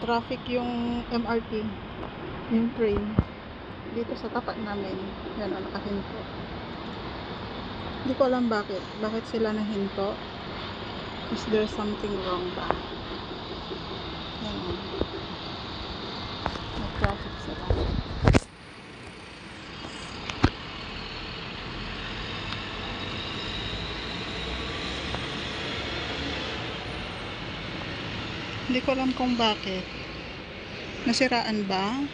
traffic yung MRT, yung train. Dito sa tapat namin, yan o, nakahinto. Hindi ko alam bakit. Bakit sila nahinto? Is there something wrong ba? Yan o. Nag-traffic sila. Hindi ko alam kung bakit. Nasiraan ba?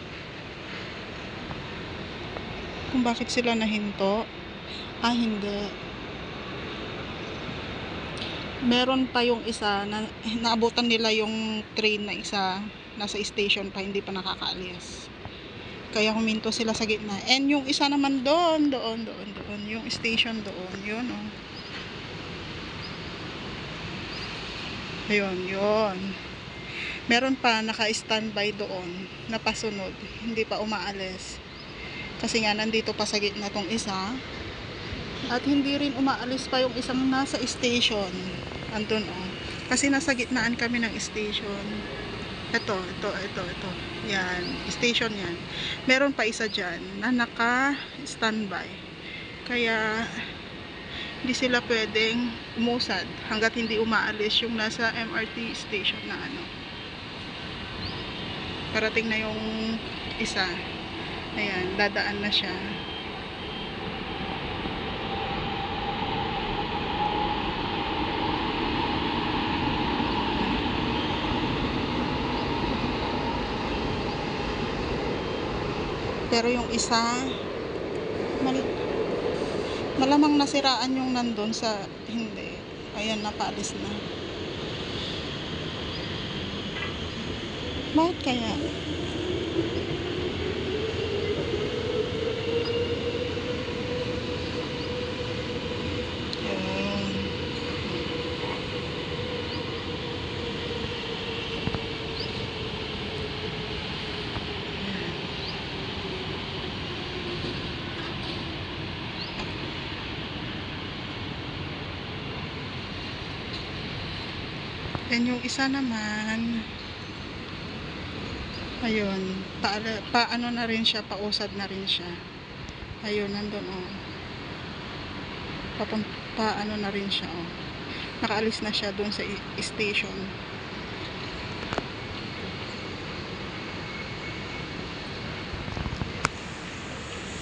Kung bakit sila nahinto? Ah, hindi. Meron pa yung isa na naabutan nila yung train na isa nasa station pa hindi pa nakakaalis. Kaya huminto sila sa gitna. And yung isa naman doon, doon, doon, doon. Yung station doon. Yun, oh. Ayun, yun. Meron pa naka-standby doon na pasunod. Hindi pa umaalis. Kasi nga nandito pa sa gitna tong isa. At hindi rin umaalis pa yung isang nasa station. Andun oh. Kasi nasa gitnaan kami ng station. Ito, ito, ito, ito. Yan. Station yan. Meron pa isa dyan na naka-standby. Kaya hindi sila pwedeng umusad hanggat hindi umaalis yung nasa MRT station na ano. Parating na yung isa. Ayan, dadaan na siya. Pero yung isa, mal malamang nasiraan yung nandun sa hindi. Ayan, napaalis na. Bakit kaya? Then yung isa naman, ayun, pa, paano na rin siya, pausad na rin siya. Ayun, nandun oh. Papun, paano na rin siya oh. Nakaalis na siya doon sa station.